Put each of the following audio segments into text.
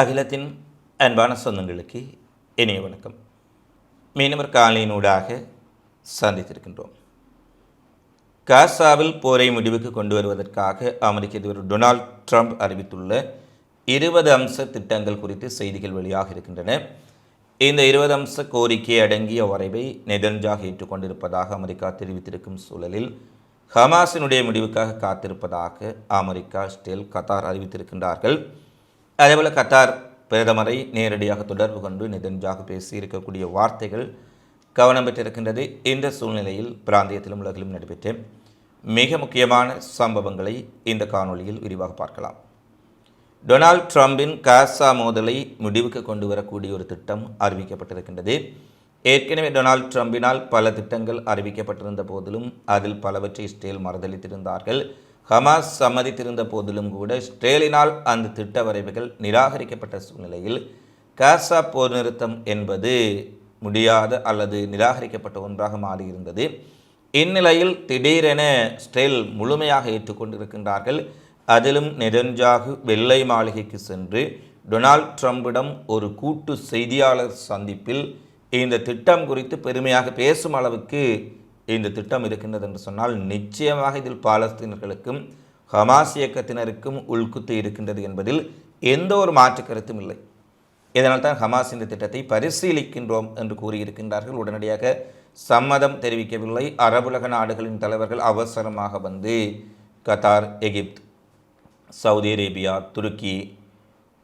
அகிலத்தின் அன்பான சொந்தங்களுக்கு இனிய வணக்கம். மீனவர் காலையினூடாக சந்தித்திருக்கின்றோம். காசாவில் போரை முடிவுக்கு கொண்டு வருவதற்காக அமெரிக்க அதிபர் டொனால்ட் ட்ரம்ப் அறிவித்துள்ள இருபது அம்ச திட்டங்கள் குறித்து செய்திகள் வெளியாக இருக்கின்றன. இந்த இருபது அம்ச கோரிக்கை அடங்கிய வரைவை நெதன்ஜாக ஏற்றுக்கொண்டிருப்பதாக அமெரிக்கா தெரிவித்திருக்கும் சூழலில் ஹமாஸினுடைய முடிவுக்காக காத்திருப்பதாக அமெரிக்கா ஸ்டேல் கத்தார் அறிவித்திருக்கின்றார்கள். அதேபோல் கத்தார் பிரதமரை நேரடியாக தொடர்பு கொண்டு நெதன்ஜாக பேசியிருக்கக்கூடிய வார்த்தைகள் கவனம் பெற்றிருக்கின்றது. இந்த சூழ்நிலையில் பிராந்தியத்திலும் உலகிலும் நடைபெற்ற மிக முக்கியமான சம்பவங்களை இந்த காணொளியில் விரிவாக பார்க்கலாம். டொனால்ட் ட்ரம்பின் காசா மோதலை முடிவுக்கு கொண்டு வரக்கூடிய ஒரு திட்டம் அறிவிக்கப்பட்டிருக்கின்றது. ஏற்கனவே டொனால்ட் ட்ரம்பினால் பல திட்டங்கள் அறிவிக்கப்பட்டிருந்த போதிலும் அதில் பலவற்றை இஸ்ரேல் மறுதளித்திருந்தார்கள். ஹமாஸ் சம்மதித்திருந்த போதிலும் கூட இஸ்ரேலினால் அந்த திட்ட வரைவுகள் நிராகரிக்கப்பட்ட சூழ்நிலையில் காசா போர் நிறுத்தம் என்பது முடியாத அல்லது நிராகரிக்கப்பட்ட ஒன்றாக மாறியிருந்தது. இந்நிலையில் திடீரென ஸ்டேல் முழுமையாக ஏற்றுக்கொண்டிருக்கின்றார்கள். அதிலும் நெதன்ஜாகு வெள்ளை மாளிகைக்கு சென்று டொனால்ட் ட்ரம்பிடம் ஒரு கூட்டு செய்தியாளர் சந்திப்பில் இந்த திட்டம் குறித்து பெருமையாக பேசும் அளவுக்கு இந்த திட்டம் இருக்கின்றது என்று சொன்னால் நிச்சயமாக இதில் பாலஸ்தீனர்களுக்கும் ஹமாஸ் இயக்கத்தினருக்கும் உள்குத்து இருக்கின்றது என்பதில் எந்த ஒரு மாற்று கருத்தும் இல்லை. இதனால் தான் ஹமாஸ் இந்த திட்டத்தை பரிசீலிக்கின்றோம் என்று கூறியிருக்கின்றார்கள். உடனடியாக சம்மதம் தெரிவிக்கவில்லை. அரபுலக நாடுகளின் தலைவர்கள் அவசரமாக வந்து கத்தார் எகிப்து சவுதி அரேபியா துருக்கி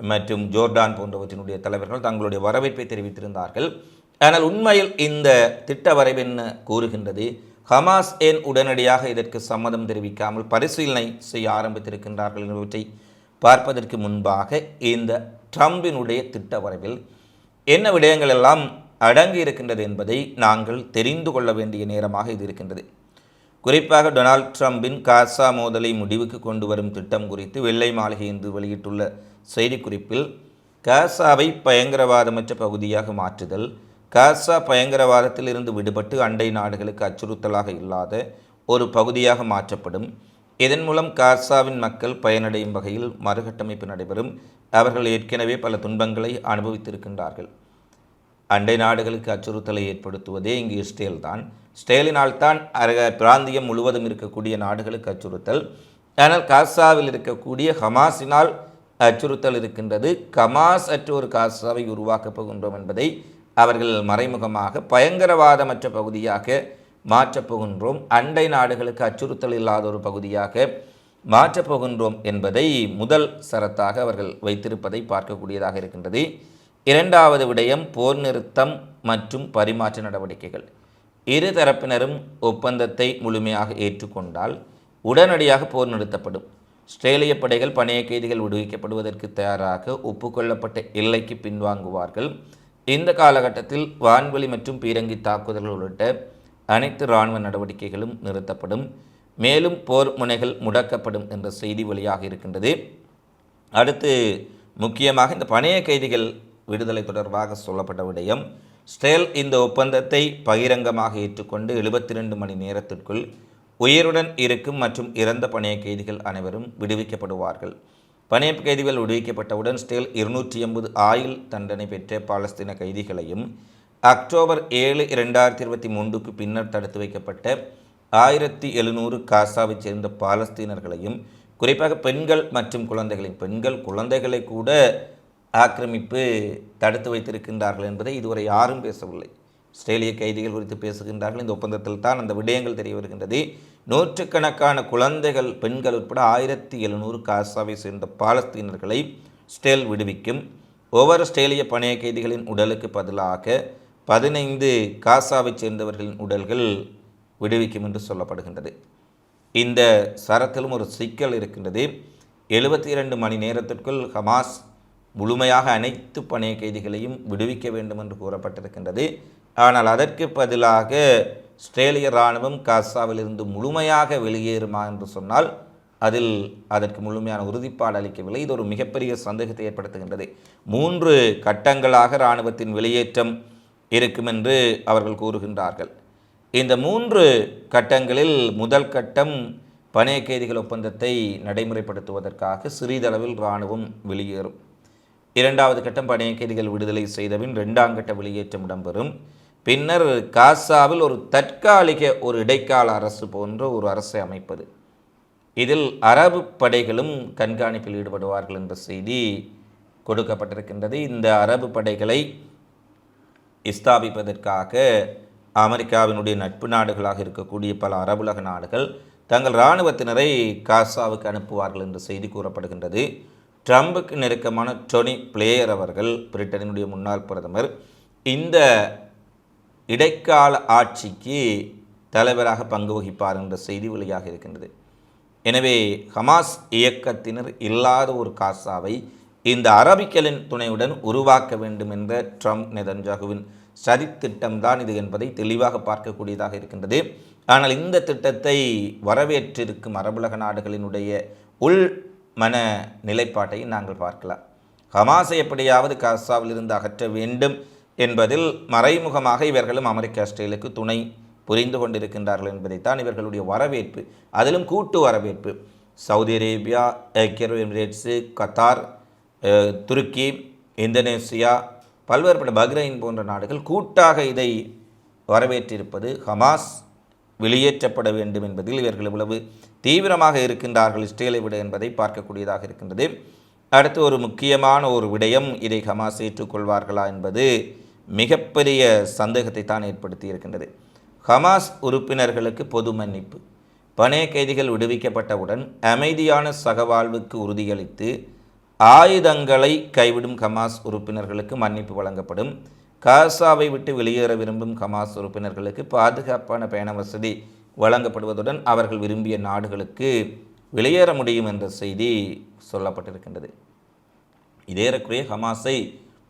மற்றும் ஜோர்டான் போன்றவற்றினுடைய தலைவர்கள் தங்களுடைய வரவேற்பை தெரிவித்திருந்தார்கள். ஆனால் உண்மையில் இந்த திட்ட வரைவென்ன கூறுகின்றது ஹமாஸ் ஏன் உடனடியாக இதற்கு சம்மதம் தெரிவிக்காமல் பரிசீலனை செய்ய ஆரம்பித்திருக்கின்றார்கள் என்பவற்றை பார்ப்பதற்கு முன்பாக இந்த ட்ரம்பினுடைய திட்ட வரைவில் என்ன விடயங்கள் எல்லாம் அடங்கி இருக்கின்றது என்பதை நாங்கள் தெரிந்து கொள்ள வேண்டிய நேரமாக இது இருக்கின்றது. குறிப்பாக டொனால்ட் ட்ரம்பின் காசா மோதலை முடிவுக்கு கொண்டு வரும் திட்டம் குறித்து வெள்ளை மாளிகை இன்று வெளியிட்டுள்ள செய்திக்குறிப்பில் காசாவை பயங்கரவாதமற்ற பகுதியாக மாற்றுதல் காசா பயங்கரவாதத்தில் இருந்து விடுபட்டு அண்டை நாடுகளுக்கு அச்சுறுத்தலாக இல்லாத ஒரு பகுதியாக மாற்றப்படும். இதன் மூலம் காசாவின் மக்கள் பயனடையும் வகையில் மறுகட்டமைப்பு நடைபெறும். அவர்கள் ஏற்கனவே பல துன்பங்களை அனுபவித்திருக்கின்றார்கள். அண்டை நாடுகளுக்கு அச்சுறுத்தலை ஏற்படுத்துவதே இங்கு இஸ்ரேல் தான். ஸ்டேலினால் தான் அரக பிராந்தியம் முழுவதும் இருக்கக்கூடிய நாடுகளுக்கு அச்சுறுத்தல். ஆனால் காசாவில் இருக்கக்கூடிய ஹமாஸினால் அச்சுறுத்தல் இருக்கின்றது. கமாஸ் அற்ற ஒரு காசாவை உருவாக்கப் போகின்றோம் என்பதை அவர்கள் மறைமுகமாக பயங்கரவாதமற்ற பகுதியாக மாற்றப்போகின்றோம் அண்டை நாடுகளுக்கு அச்சுறுத்தல் இல்லாத ஒரு பகுதியாக மாற்றப்போகின்றோம் என்பதை முதல் சரத்தாக அவர்கள் வைத்திருப்பதை பார்க்கக்கூடியதாக இருக்கின்றது. இரண்டாவது விடயம் போர் நிறுத்தம் மற்றும் பரிமாற்ற நடவடிக்கைகள். இரு தரப்பினரும் ஒப்பந்தத்தை முழுமையாக ஏற்றுக்கொண்டால் உடனடியாக போர் நிறுத்தப்படும். ஆஸ்திரேலிய படைகள் பணைய கைதிகள் விடுவிக்கப்படுவதற்கு தயாராக ஒப்புக்கொள்ளப்பட்ட எல்லைக்கு பின்வாங்குவார்கள். இந்த காலகட்டத்தில் வான்வெளி மற்றும் பீரங்கி தாக்குதல்கள் உள்ளிட்ட அனைத்து இராணுவ நடவடிக்கைகளும் நிறுத்தப்படும். மேலும் போர் முனைகள் முடக்கப்படும் என்ற செய்தி வெளியாக இருக்கின்றது. அடுத்து முக்கியமாக இந்த பணைய கைதிகள் விடுதலை தொடர்பாக சொல்லப்பட்ட விடயம் ஸ்டேல் இந்த ஒப்பந்தத்தை பகிரங்கமாக ஏற்றுக்கொண்டு எழுபத்தி ரெண்டு மணி நேரத்திற்குள் உயிருடன் இருக்கும் மற்றும் இறந்த பணைய கைதிகள் அனைவரும் விடுவிக்கப்படுவார்கள். பணைய கைதிகள் விடுவிக்கப்பட்டவுடன் ஸ்டேல் இருநூற்றி எண்பது ஆயுள் தண்டனை பெற்ற பாலஸ்தீன கைதிகளையும் அக்டோபர் ஏழு இரண்டாயிரத்தி இருபத்தி மூன்றுக்கு பின்னர் தடுத்து வைக்கப்பட்ட ஆயிரத்தி எழுநூறு காசாவைச் சேர்ந்த பாலஸ்தீனர்களையும் குறிப்பாக பெண்கள் மற்றும் குழந்தைகளின் பெண்கள் குழந்தைகளை கூட ஆக்கிரமிப்பு தடுத்து வைத்திருக்கின்றார்கள் என்பதை இதுவரை யாரும் பேசவில்லை. ஆஸ்திரேலிய கைதிகள் குறித்து பேசுகின்றார்கள். இந்த ஒப்பந்தத்தில் தான் அந்த விடயங்கள் தெரிய வருகின்றது. நூற்றுக்கணக்கான குழந்தைகள் பெண்கள் உட்பட ஆயிரத்தி எழுநூறு காசாவை சேர்ந்த பாலஸ்தீனர்களை ஸ்டேல் விடுவிக்கும். ஒவ்வொரு ஸ்டேலிய பணைய கைதிகளின் உடலுக்கு பதிலாக பதினைந்து காசாவைச் சேர்ந்தவர்களின் உடல்கள் விடுவிக்கும் என்று சொல்லப்படுகின்றது. இந்த சரத்திலும் ஒரு சிக்கல் இருக்கின்றது. எழுபத்தி இரண்டு மணி நேரத்திற்குள் ஹமாஸ் முழுமையாக அனைத்து பணைய கைதிகளையும் விடுவிக்க வேண்டும் என்று கூறப்பட்டிருக்கின்றது. ஆனால் அதற்கு பதிலாக ஆஸ்திரேலிய இராணுவம் காசாவிலிருந்து முழுமையாக வெளியேறுமா என்று சொன்னால் அதில் அதற்கு முழுமையான உறுதிப்பாடு அளிக்கவில்லை. இது ஒரு மிகப்பெரிய சந்தேகத்தை ஏற்படுத்துகின்றது. மூன்று கட்டங்களாக இராணுவத்தின் வெளியேற்றம் இருக்கும் என்று அவர்கள் கூறுகின்றார்கள். இந்த மூன்று கட்டங்களில் முதல் கட்டம் பணைய கைதிகள் ஒப்பந்தத்தை நடைமுறைப்படுத்துவதற்காக சிறிதளவில் இராணுவம் வெளியேறும். இரண்டாவது கட்டம் பணைய கைதிகள் விடுதலை செய்தபின் இரண்டாம் கட்ட வெளியேற்றம் இடம்பெறும். பின்னர் காசாவில் ஒரு தற்காலிக ஒரு இடைக்கால அரசு போன்ற ஒரு அரசை அமைப்பது. இதில் அரபு படைகளும் கண்காணிப்பில் ஈடுபடுவார்கள் என்ற செய்தி கொடுக்கப்பட்டிருக்கின்றது. இந்த அரபு படைகளை ஸ்தாபிப்பதற்காக அமெரிக்காவினுடைய நட்பு நாடுகளாக இருக்கக்கூடிய பல அரபுலக நாடுகள் தங்கள் இராணுவத்தினரை காசாவுக்கு அனுப்புவார்கள் என்ற செய்தி கூறப்படுகின்றது. ட்ரம்புக்கு நெருக்கமான டொனி பிளேயர் அவர்கள் பிரிட்டனினுடைய முன்னாள் பிரதமர். இந்த இடைக்கால ஆட்சிக்கு தலைவராக பங்கு வகிப்பார் என்ற செய்தி வெளியாக இருக்கின்றது. எனவே ஹமாஸ் இயக்கத்தினர் இல்லாத ஒரு காசாவை இந்த அரபிக்கலின் துணையுடன் உருவாக்க வேண்டும் என்ற ட்ரம்ப் நெதன்ஜாகுவின் சதித்திட்டம்தான் இது என்பதை தெளிவாக பார்க்கக்கூடியதாக இருக்கின்றது. ஆனால் இந்த திட்டத்தை வரவேற்றிருக்கும் அரபுலக நாடுகளினுடைய உள் மன நிலைப்பாட்டை நாங்கள் பார்க்கலாம். ஹமாஸை எப்படியாவது காசாவிலிருந்து அகற்ற வேண்டும் என்பதில் மறைமுகமாக இவர்களும் அமெரிக்க ஆஸ்திரேலுக்கு துணை புரிந்து கொண்டிருக்கின்றார்கள் என்பதைத்தான் இவர்களுடைய வரவேற்பு அதிலும் கூட்டு வரவேற்பு. சவுதி அரேபியா ஐக்கிய அரபு எமிரேட்ஸு கத்தார் துருக்கி இந்தோனேசியா பல்வேறுபட்ட பஹ்ரைன் போன்ற நாடுகள் கூட்டாக இதை வரவேற்றிருப்பது ஹமாஸ் வெளியேற்றப்பட வேண்டும் என்பதில் இவர்கள் இவ்வளவு தீவிரமாக இருக்கின்றார்கள் இஸ்ரேலை விட என்பதை பார்க்கக்கூடியதாக இருக்கின்றது. அடுத்து ஒரு முக்கியமான ஒரு விடயம் இதை ஹமாஸ் ஏற்றுக்கொள்வார்களா என்பது மிகப்பெரிய சந்தேகத்தை தான் ஏற்படுத்தி இருக்கின்றது. ஹமாஸ் உறுப்பினர்களுக்கு பொது மன்னிப்பு. பணைய கைதிகள் விடுவிக்கப்பட்டவுடன் அமைதியான சகவாழ்வுக்கு உறுதியளித்து ஆயுதங்களை கைவிடும் ஹமாஸ் உறுப்பினர்களுக்கு மன்னிப்பு வழங்கப்படும். காசாவை விட்டு வெளியேற விரும்பும் ஹமாஸ் உறுப்பினர்களுக்கு பாதுகாப்பான பயண வசதி வழங்கப்படுவதுடன் அவர்கள் விரும்பிய நாடுகளுக்கு வெளியேற முடியும் என்ற செய்தி சொல்லப்பட்டிருக்கின்றது. இதேறக்குறைய ஹமாஸை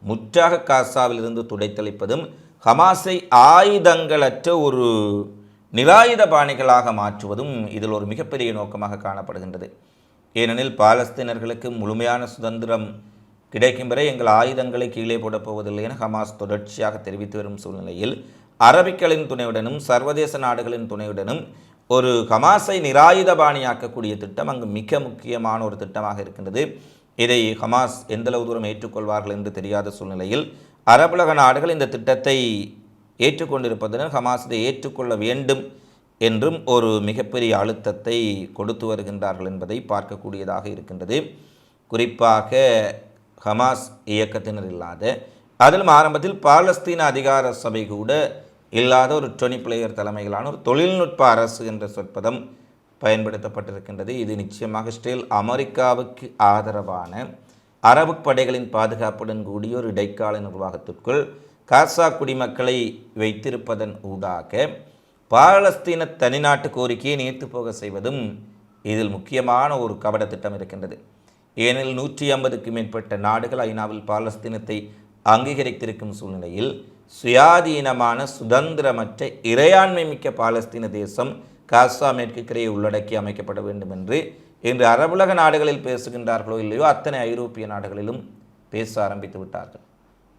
முற்றாக காசாவிலிருந்து துடைத்தளிப்பதும் ஹமாஸை ஆயுதங்களற்ற ஒரு நிராயுத பாணிகளாக மாற்றுவதும் இதில் ஒரு மிகப்பெரிய நோக்கமாக காணப்படுகின்றது. ஏனெனில் பாலஸ்தீனர்களுக்கு முழுமையான சுதந்திரம் கிடைக்கும் வரை எங்கள் ஆயுதங்களை கீழே போடப்போவதில்லை என ஹமாஸ் தொடர்ச்சியாக தெரிவித்து வரும் சூழ்நிலையில் அரபிக்களின் துணையுடனும் சர்வதேச நாடுகளின் துணையுடனும் ஒரு ஹமாஸை நிராயுதபாணியாக்கக்கூடிய திட்டம் அங்கு மிக முக்கியமான ஒரு திட்டமாக இருக்கின்றது. இதை ஹமாஸ் எந்தளவு தூரம் ஏற்றுக்கொள்வார்கள் என்று தெரியாத சூழ்நிலையில் அரபுலக நாடுகள் இந்த திட்டத்தை ஏற்றுக்கொண்டிருப்பதுடன் ஹமாஸ் இதை ஏற்றுக்கொள்ள வேண்டும் என்றும் ஒரு மிகப்பெரிய அழுத்தத்தை கொடுத்து வருகின்றார்கள் என்பதை பார்க்கக்கூடியதாக இருக்கின்றது. குறிப்பாக ஹமாஸ் இயக்கத்தினர் இல்லாத அதிலும் ஆரம்பத்தில் பாலஸ்தீன அதிகார சபை கூட இல்லாத ஒரு டொனி பிளேயர் தலைமையிலான ஒரு தொழில்நுட்ப அரசு என்ற சொற்பதம் பயன்படுத்தப்பட்டிருக்கின்றது. இது நிச்சயமாக ஸ்டில் அமெரிக்காவுக்கு ஆதரவான அரபு படைகளின் பாதுகாப்புடன் கூடிய ஒரு இடைக்கால நிர்வாகத்திற்குள் காசா குடிமக்களை வைத்திருப்பதன் ஊடாக பாலஸ்தீன தனிநாட்டு கோரிக்கையை நீர்த்து போக செய்வதும் இதில் முக்கியமான ஒரு கபட திட்டம் இருக்கின்றது. ஏனெனில் நூற்றி ஐம்பதுக்கு மேற்பட்ட நாடுகள் ஐநாவில் பாலஸ்தீனத்தை அங்கீகரித்திருக்கும் சூழ்நிலையில் சுயாதீனமான சுதந்திரமற்ற இறையாண்மை மிக்க பாலஸ்தீன தேசம் காசா மேற்கு கரையை உள்ளடக்கி அமைக்கப்பட வேண்டும் என்று இன்று அரபுலக நாடுகளில் பேசுகின்றார்களோ இல்லையோ அத்தனை ஐரோப்பிய நாடுகளிலும் பேச ஆரம்பித்து விட்டார்கள்.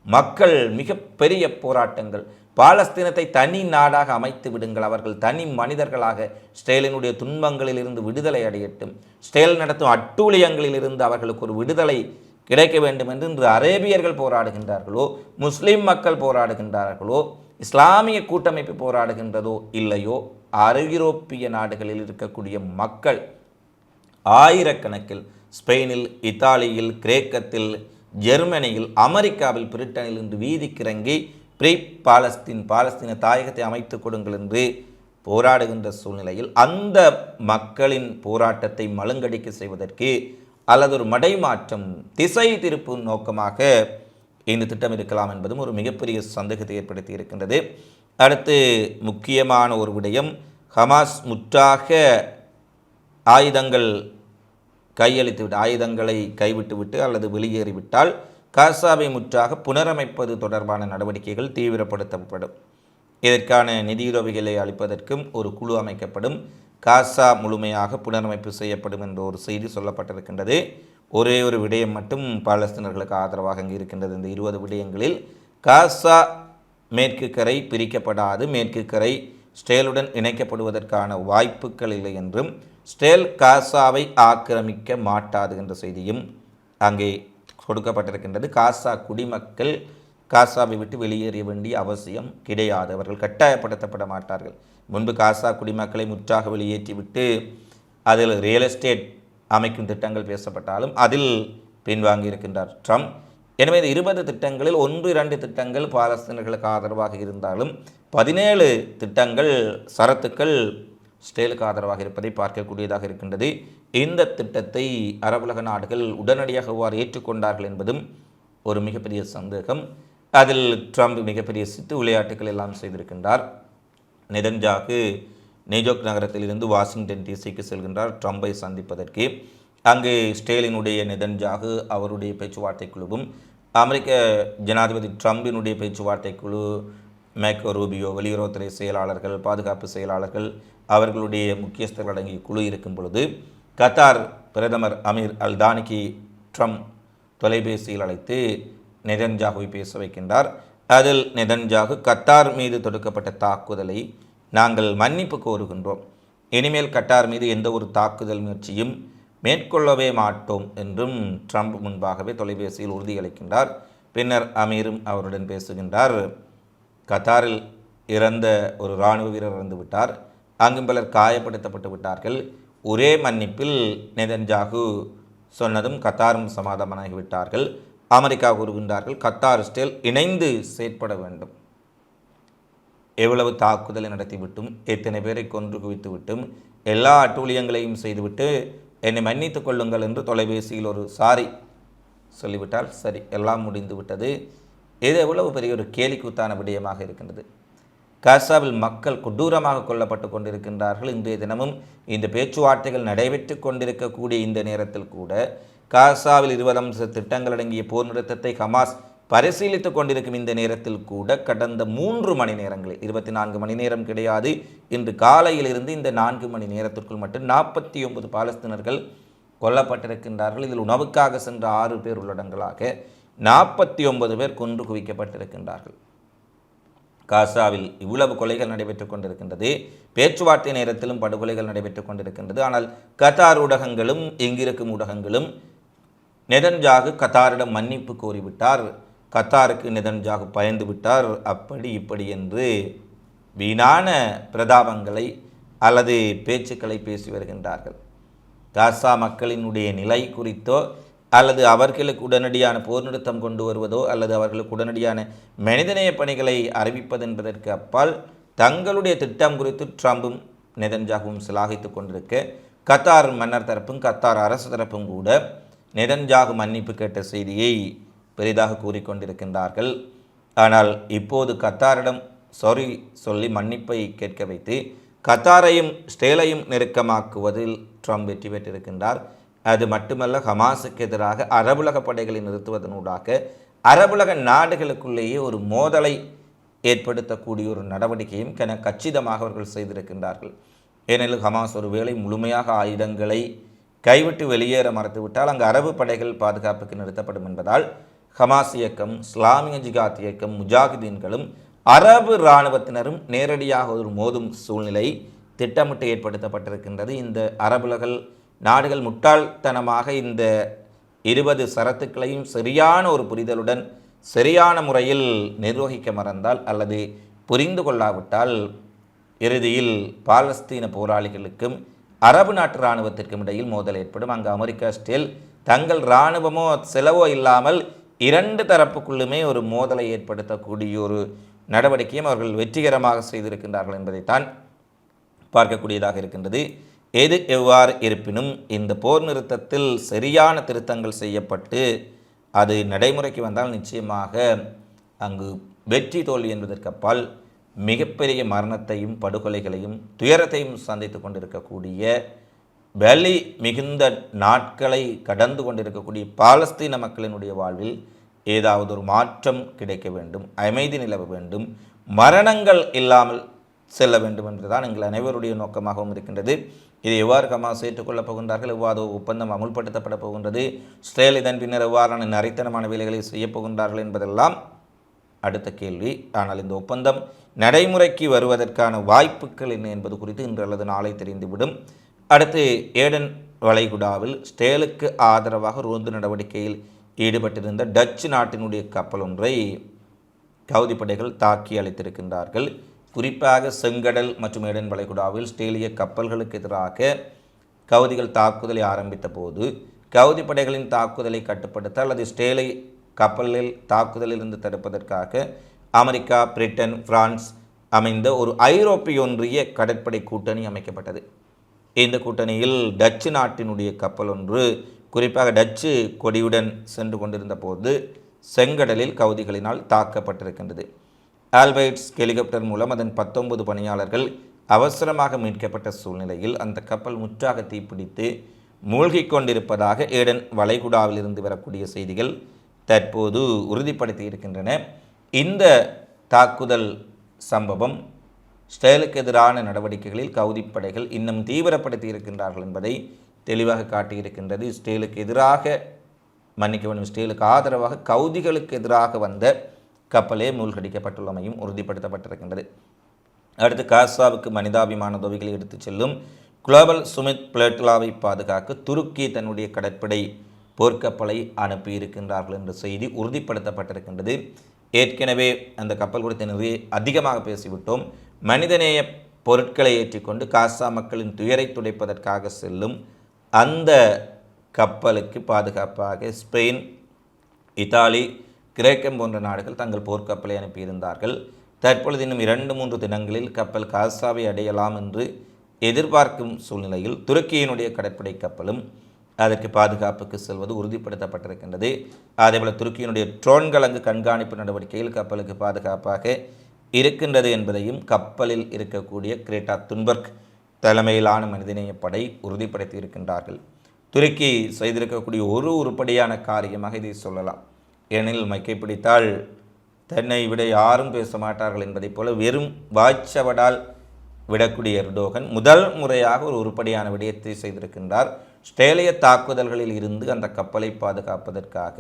மக்கள் மிகப்பெரிய போராட்டங்கள். பாலஸ்தீனத்தை தனி நாடாக அமைத்து விடுங்கள். அவர்கள் தனி மனிதர்களாக ஸ்டேலினுடைய துன்பங்களில் இருந்து விடுதலை அடையட்டும். ஸ்டேல் நடத்தும் அட்டூழியங்களில் இருந்து அவர்களுக்கு ஒரு விடுதலை கிடைக்க வேண்டும் என்று இன்று அரேபியர்கள் போராடுகின்றார்களோ முஸ்லீம் மக்கள் போராடுகின்றார்களோ இஸ்லாமிய கூட்டமைப்பு போராடுகின்றதோ இல்லையோ ஐரோப்பிய நாடுகளில் இருக்கக்கூடிய மக்கள் ஆயிரக்கணக்கில் ஸ்பெயினில் இத்தாலியில் கிரேக்கத்தில் ஜெர்மனியில் அமெரிக்காவில் பிரிட்டனில் இன்று வீதிக்கிறங்கி பிரீ பாலஸ்தீன் பாலஸ்தீன தாயகத்தை அமைத்துக் கொடுங்கள் என்று போராடுகின்ற சூழ்நிலையில் அந்த மக்களின் போராட்டத்தை மழுங்கடிக்க செய்வதற்கு அல்லது ஒரு மடைமாற்றம் திசை திருப்பும் நோக்கமாக இந்த திட்டம் இருக்கலாம் என்பதும் ஒரு மிகப்பெரிய சந்தேகத்தை ஏற்படுத்தி இருக்கின்றது. அடுத்து முக்கியமான ஒரு விடயம் ஹமாஸ் முற்றாக ஆயுதங்கள் கையளித்துவிட்டு ஆயுதங்களை கைவிட்டுவிட்டு அல்லது வெளியேறிவிட்டால் காசாவை முற்றாக புனரமைப்பது தொடர்பான நடவடிக்கைகள் தீவிரப்படுத்தப்படும். இதற்கான நிதியுதவிகளை அளிப்பதற்கும் ஒரு குழு அமைக்கப்படும். காசா முழுமையாக புனரமைப்பு செய்யப்படும் என்ற ஒரு செய்தி சொல்லப்பட்டிருக்கின்றது. ஒரே ஒரு விடயம் மட்டும் பாலஸ்தீனர்களுக்கு ஆதரவாக அங்கே இருக்கின்றது. இந்த இருபது விடயங்களில் காசா மேற்கு கரை பிரிக்கப்படாது. மேற்கு கரை ஸ்டேலுடன் இணைக்கப்படுவதற்கான வாய்ப்புகள் இல்லை என்றும் ஸ்டேல் காசாவை ஆக்கிரமிக்க மாட்டாது என்ற செய்தியும் அங்கே கொடுக்கப்பட்டிருக்கின்றது. காசா குடிமக்கள் காசாவை விட்டு வெளியேற வேண்டிய அவசியம் கிடையாது. அவர்கள் கட்டாயப்படுத்தப்பட மாட்டார்கள். முன்பு காசா குடிமக்களை முற்றாக வெளியேற்றிவிட்டு அதில் ரியல் எஸ்டேட் அமைக்கும் திட்டங்கள் பேசப்பட்டாலும் அதில் பின்வாங்கி இருக்கின்றார் ட்ரம்ப் எனவே இந்த இருபது திட்டங்களில் ஒன்று இரண்டு திட்டங்கள் பாலஸ்தீனர்களுக்கு ஆதரவாக இருந்தாலும் பதினேழு திட்டங்கள் சரத்துக்கள் ஸ்டேலுக்கு ஆதரவாக இருப்பதை பார்க்கக்கூடியதாக இருக்கின்றது. இந்த திட்டத்தை அரபுலக நாடுகள் உடனடியாக எவ்வாறு ஏற்றுக்கொண்டார்கள் என்பதும் ஒரு மிகப்பெரிய சந்தேகம். அதில் ட்ரம்ப் மிகப்பெரிய சித்து விளையாட்டுகள் எல்லாம் செய்திருக்கின்றார். நெதன்ஜாக்கு நியூயார்க் நகரத்திலிருந்து வாஷிங்டன் டிசிக்கு செல்கின்றார். ட்ரம்பை சந்திப்பதற்கு அங்கு ஸ்டேலினுடைய நெதன்ஜாகு அவருடைய பேச்சுவார்த்தை குழுவும் அமெரிக்க ஜனாதிபதி ட்ரம்பினுடைய பேச்சுவார்த்தை குழு மேக்கோ ரூபியோ வெளியுறவுத்துறை செயலாளர்கள் பாதுகாப்பு செயலாளர்கள் அவர்களுடைய முக்கியஸ்தர்கள் அடங்கிய குழு இருக்கும் பொழுது கத்தார் பிரதமர் அமீர் அல்தானிக்கு ட்ரம்ப் தொலைபேசியில் அழைத்து நெதன்ஜாகுவை பேச வைக்கின்றார். அதில் நெதன்ஜாகு கத்தார் மீது தொடுக்கப்பட்ட தாக்குதலை நாங்கள் மன்னிப்பு கோருகின்றோம். இனிமேல் கட்டார் மீது எந்த ஒரு தாக்குதல் முயற்சியும் மேற்கொள்ளவே மாட்டோம் என்றும் ட்ரம்ப் முன்பாகவே தொலைபேசியில் உறுதியளிக்கின்றார் பின்னர் அமீரும் அவருடன் பேசுகின்றார். கத்தாரில் இறந்த ஒரு இராணுவ வீரர் இறந்து விட்டார். அங்கும் பலர் காயப்படுத்தப்பட்டு விட்டார்கள். ஒரே மன்னிப்பில் நெதன்ஜாகு சொன்னதும் கத்தாரும் சமாதானமாகிவிட்டார்கள். அமெரிக்கா கூறுகின்றார்கள் கத்தார் ஸ்டேல் இணைந்து செயற்பட வேண்டும். எவ்வளவு தாக்குதலை நடத்திவிட்டும் எத்தனை பேரை கொன்று குவித்துவிட்டும் எல்லா அட்டூழியங்களையும் செய்துவிட்டு என்னை மன்னித்து கொள்ளுங்கள் என்று தொலைபேசியில் ஒரு சாரி சொல்லிவிட்டால் சரி எல்லாம் முடிந்து விட்டது. இது எவ்வளவு பெரிய ஒரு கேலிக்கூத்தான விடயமாக இருக்கின்றது. காசாவில் மக்கள் கொடூரமாக கொல்லப்பட்டு கொண்டிருக்கின்றார்கள். இன்றைய தினமும் இந்த பேச்சுவார்த்தைகள் நடைபெற்று கொண்டிருக்கக்கூடிய இந்த நேரத்தில் கூட காசாவில் இருபது அம்ச திட்டங்கள் அடங்கிய போர் நிறுத்தத்தை ஹமாஸ் பரிசீலித்துக் கொண்டிருக்கும் இந்த நேரத்தில் கூட கடந்த மூன்று மணி நேரங்களில் இருபத்தி நான்கு மணி நேரம் கிடையாது. இன்று காலையிலிருந்து இந்த நான்கு மணி நேரத்திற்குள் மட்டும் நாற்பத்தி ஒன்பது பாலஸ்தீனர்கள் கொல்லப்பட்டிருக்கின்றார்கள். இதில் உணவுக்காக சென்ற ஆறு பேர் உள்ளடங்களாக நாற்பத்தி ஒன்பது பேர் கொன்று குவிக்கப்பட்டிருக்கின்றார்கள். காசாவில் இவ்வளவு கொலைகள் நடைபெற்றுக் கொண்டிருக்கின்றது. பேச்சுவார்த்தை நேரத்திலும் படுகொலைகள் நடைபெற்றுக் கொண்டிருக்கின்றது. ஆனால் கத்தார் ஊடகங்களும் இங்கிருக்கும் ஊடகங்களும் நெதன்ஜாகு கத்தாரிடம் மன்னிப்பு கோரிவிட்டார். கத்தாருக்கு நெதன்ஜாகு பயந்து விட்டார். அப்படி இப்படி என்று வீணான பிரதாபங்களை அல்லது பேச்சுக்களை பேசி வருகின்றார்கள். காசா மக்களினுடைய நிலை குறித்தோ அல்லது அவர்களுக்கு உடனடியான போர் நிறுத்தம் கொண்டு வருவதோ அல்லது அவர்களுக்கு உடனடியான மனிதநேய பணிகளை அறிவிப்பதென்பதற்கு அப்பால் தங்களுடைய திட்டம் குறித்து ட்ரம்பும் நெதன்ஜாகவும் சிலாகித்து கொண்டிருக்க கத்தார் மன்னர் தரப்பும் கத்தார் அரசு தரப்பும் கூட நெதன்ஜாகு மன்னிப்பு கேட்ட செய்தியை பெரிதாக கூறிக்கொண்டிருக்கின்றார்கள். ஆனால் இப்போது கத்தாரிடம் சாரி சொல்லி மன்னிப்பை கேட்க வைத்து கத்தாரையும் ஸ்டேலையும் நெருக்கமாக்குவதில் ட்ரம்ப் வெற்றி பெற்றிருக்கின்றார். அது மட்டுமல்ல ஹமாஸுக்கு எதிராக அரபுலக படைகளை நிறுத்துவதனூடாக அரபுலக நாடுகளுக்குள்ளேயே ஒரு மோதலை ஏற்படுத்தக்கூடிய ஒரு நடவடிக்கையும் கன கச்சிதமாக அவர்கள் செய்திருக்கின்றார்கள். ஏனெனில் ஹமாஸ் ஒருவேளை முழுமையாக ஆயுதங்களை கைவிட்டு வெளியேற மறுத்துவிட்டால் அங்கு அரபு படைகள் பாதுகாப்புக்கு நிறுத்தப்படும் என்பதால் ஹமாஸ் இயக்கம் இஸ்லாமிய ஜிகாத் இயக்கம் முஜாஹிதீன்களும் அரபு இராணுவத்தினரும் நேரடியாக ஒரு மோதும் சூழ்நிலை திட்டமிட்டு ஏற்படுத்தப்பட்டிருக்கின்றது. இந்த அரபுலகல் நாடுகள் முட்டாள்தனமாக இந்த இருபது சரத்துக்களையும் சரியான ஒரு புரிதலுடன் சரியான முறையில் நிர்வகிக்க மறந்தால் அல்லது புரிந்து கொள்ளாவிட்டால் இறுதியில் பாலஸ்தீன போராளிகளுக்கும் அரபு நாட்டு இராணுவத்திற்கும் இடையில் மோதல் ஏற்படும். அங்கு அமெரிக்கா ஸ்டேல் தங்கள் இராணுவமோ செலவோ இல்லாமல் இரண்டு தரப்புக்குள்ளுமே ஒரு மோதலை ஏற்படுத்தக்கூடிய ஒரு நடவடிக்கையும் அவர்கள் வெற்றிகரமாக செய்திருக்கின்றார்கள் என்பதைத்தான் பார்க்கக்கூடியதாக இருக்கின்றது. எது எவ்வாறு இருப்பினும் இந்த போர் நிறுத்தத்தில் சரியான திருத்தங்கள் செய்யப்பட்டு அது நடைமுறைக்கு வந்தால் நிச்சயமாக அங்கு வெற்றி தோல்வி என்பதற்கு அப்பால் மிகப்பெரிய மரணத்தையும் படுகொலைகளையும் துயரத்தையும் சந்தித்து கொண்டிருக்கக்கூடிய வலி மிகுந்த நாட்களை கடந்து கொண்டிருக்கக்கூடிய பாலஸ்தீன மக்களினுடைய வாழ்வில் ஏதாவது ஒரு மாற்றம் கிடைக்க வேண்டும் அமைதி நிலவ வேண்டும் மரணங்கள் இல்லாமல் செல்ல வேண்டும் என்பதுதான் எங்கள் அனைவருடைய நோக்கமாகவும் இருக்கின்றது. இதை எவ்வாறு ஹமாஸ் ஏற்றுக்கொள்ளப் போகின்றார்கள்? எவ்வாறு ஒப்பந்தம் அமுல்படுத்தப்பட போகின்றது. இஸ்ரேல் இதன் பின்னர் எவ்வாறான நரைத்தனமான வேலைகளை செய்யப் போகின்றார்கள் என்பதெல்லாம் அடுத்த கேள்வி. ஆனால் இந்த ஒப்பந்தம் நடைமுறைக்கு வருவதற்கான வாய்ப்புகள் என்ன என்பது குறித்து இன்று அல்லது நாளை தெரிந்துவிடும். அடுத்து ஏடன் வளைகுடாவில் ஸ்டேலுக்கு ஆதரவாக ரோந்து நடவடிக்கையில் ஈடுபட்டிருந்த டச்சு நாட்டினுடைய கப்பல் ஒன்றை கவுதி படைகள் தாக்கி அளித்திருக்கின்றார்கள். குறிப்பாக செங்கடல் மற்றும் ஏடன் வளைகுடாவில் ஸ்டேலிய கப்பல்களுக்கு எதிராக கவுதிகள் தாக்குதலை ஆரம்பித்த போது கவுதி படைகளின் தாக்குதலை கட்டுப்படுத்த அல்லது ஸ்டேலை கப்பலில் தாக்குதலிலிருந்து தடுப்பதற்காக அமெரிக்கா பிரிட்டன் பிரான்ஸ் அமைந்த ஒரு ஐரோப்பிய ஒன்றிய கடற்படை கூட்டணி அமைக்கப்பட்டது. இந்த கூட்டணியில் டச்சு நாட்டினுடைய கப்பல் ஒன்று குறிப்பாக டச்சு கொடியுடன் சென்று கொண்டிருந்த போது செங்கடலில் கவுதிகளினால் தாக்கப்பட்டிருக்கின்றது. ஆல்பைட்ஸ் ஹெலிகாப்டர் மூலம் அதன் பத்தொன்பது பணியாளர்கள் அவசரமாக மீட்கப்பட்ட சூழ்நிலையில் அந்த கப்பல் முற்றாக தீப்பிடித்து மூழ்கிக் கொண்டிருப்பதாக ஏடன் வளைகுடாவிலிருந்து வரக்கூடிய செய்திகள் தற்போது உறுதிப்படுத்தி இருக்கின்றன. இந்த தாக்குதல் சம்பவம் ஸ்டேலுக்கு எதிரான நடவடிக்கைகளில் கவுதி படைகள் இன்னும் தீவிரப்படுத்தி இருக்கின்றார்கள் என்பதை தெளிவாக காட்டியிருக்கின்றது. இஸ்ரேலுக்கு எதிராக மன்னிக்க வேண்டும். இஸ்ரேலுக்கு ஆதரவாக கவுதிகளுக்கு எதிராக வந்த கப்பலே மூழ்கடிக்கப்பட்டுள்ளமையும் உறுதிப்படுத்தப்பட்டிருக்கின்றது. அடுத்து காசாவுக்கு மனிதாபிமான உதவிகளை எடுத்துச் செல்லும் குளோபல் சுமித் பிளேட்லாவை பாதுகாக்க துருக்கி தன்னுடைய கடற்படை போர்க்கப்பலை அனுப்பியிருக்கின்றார்கள் என்ற செய்தி உறுதிப்படுத்தப்பட்டிருக்கின்றது. ஏற்கனவே அந்த கப்பல் குறித்த நிறைய அதிகமாக பேசிவிட்டோம். மனிதநேய பொருட்களை ஏற்றிக்கொண்டு காசா மக்களின் துயரை துடைப்பதற்காக செல்லும் அந்த கப்பலுக்கு பாதுகாப்பாக ஸ்பெயின் இத்தாலி கிரேக்கம் போன்ற நாடுகள் தங்கள் போர்க்கப்பலை அனுப்பியிருந்தார்கள். தற்பொழுது இன்னும் இரண்டு மூன்று தினங்களில் கப்பல் காசாவை அடையலாம் என்று எதிர்பார்க்கும் சூழ்நிலையில் துருக்கியினுடைய கடற்படை கப்பலும் அதற்கு பாதுகாப்புக்கு செல்வது உறுதிப்படுத்தப்பட்டிருக்கின்றது. அதேபோல் துருக்கியினுடைய ட்ரோன் கலங்கு கண்காணிப்பு நடவடிக்கையில் கப்பலுக்கு பாதுகாப்பாக இருக்கின்றது என்பதையும் கப்பலில் இருக்கக்கூடிய கிரேட்டா துன்பர்க் தலைமையிலான மனிதநேய படை உறுதிப்படுத்தி இருக்கின்றார்கள் துருக்கி செய்திருக்கக்கூடிய ஒரு உருப்படியான காரியமாக இதை சொல்லலாம். ஏனெனில் மைக்கை பிடித்தால் தன்னை விட யாரும் பேச மாட்டார்கள் என்பதைப் போல வெறும் வாய்ச்சவடால் விடக்கூடிய எர்டோகன் முதல் முறையாக ஒரு உருப்படியான விடயத்தை செய்திருக்கின்றார். ஸ்டேலிய தாக்குதல்களில் இருந்து அந்த கப்பலை பாதுகாப்பதற்காக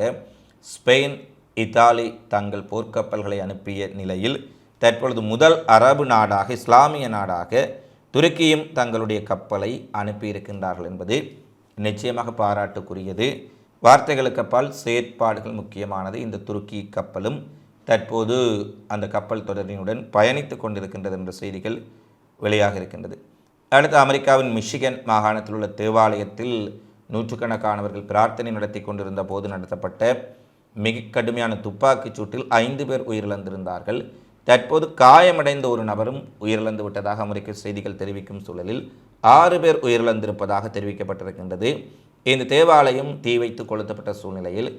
ஸ்பெயின் இத்தாலி தங்கள் போர்க்கப்பல்களை அனுப்பிய நிலையில் தற்பொழுது முதல் அரபு நாடாக இஸ்லாமிய நாடாக துருக்கியும் தங்களுடைய கப்பலை அனுப்பியிருக்கின்றார்கள் என்பது நிச்சயமாக பாராட்டுக்குரியது. வார்த்தைகளுக்கு அப்பால் செயற்பாடுகள் முக்கியமானது. இந்த துருக்கி கப்பலும் தற்போது அந்த கப்பல் தொடரினுடன் பயணித்து கொண்டிருக்கின்றது என்ற செய்திகள் வெளியாக இருக்கின்றது. அடுத்து அமெரிக்காவின் மிஷிகன் மாகாணத்தில் உள்ள தேவாலயத்தில் நூற்றுக்கணக்கானவர்கள் பிரார்த்தனை நடத்தி கொண்டிருந்த போது நடத்தப்பட்ட மிக கடுமையான துப்பாக்கிச் சூட்டில் ஐந்து பேர் உயிரிழந்திருந்தார்கள். தற்போது காயமடைந்த ஒரு நபரும் உயிரிழந்து விட்டதாக அமெரிக்க செய்திகள் தெரிவிக்கும் சூழலில் ஆறு பேர் உயிரிழந்திருப்பதாக தெரிவிக்கப்பட்டிருக்கின்றது. இந்த தேவாலயம் தீ வைத்து கொளுத்தப்பட்ட சூழ்நிலையில்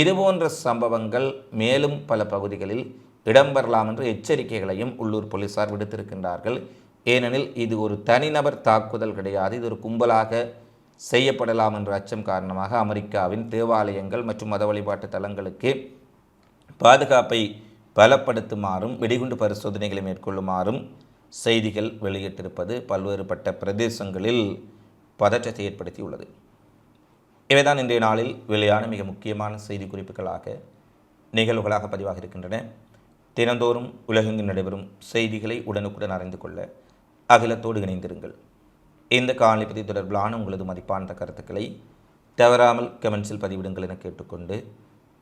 இதுபோன்ற சம்பவங்கள் மேலும் பல பகுதிகளில் இடம்பெறலாம் என்று எச்சரிக்கைகளையும் உள்ளூர் போலீசார் விடுத்திருக்கின்றார்கள். ஏனெனில் இது ஒரு தனிநபர் தாக்குதல் கிடையாது. இது ஒரு கும்பலாக செய்யப்படலாம் என்ற அச்சம் காரணமாக அமெரிக்காவின் தேவாலயங்கள் மற்றும் மத வழிபாட்டு தலங்களுக்கு பாதுகாப்பை பலப்படுத்துமாறும் வெடிகுண்டு பரிசோதனைகளை மேற்கொள்ளுமாறும் செய்திகள் வெளியிட்டிருப்பது பல்வேறுபட்ட பிரதேசங்களில் பதற்றத்தை ஏற்படுத்தியுள்ளது. இவைதான் இன்றைய நாளில் வெளியான மிக முக்கியமான செய்தி குறிப்புகளாக நிகழ்வுகளாக பதிவாக இருக்கின்றன. தினந்தோறும் உலகெங்கு நடைபெறும் செய்திகளை உடனுக்குடன் அறிந்து கொள்ள அகிலத்தோடு இணைந்திருங்கள். இந்த காணொலி பதிவு தொடர்பிலான உங்களது மதிப்பான கருத்துக்களை தவறாமல் கமெண்ட்ஸில் பதிவிடுங்கள் என கேட்டுக்கொண்டு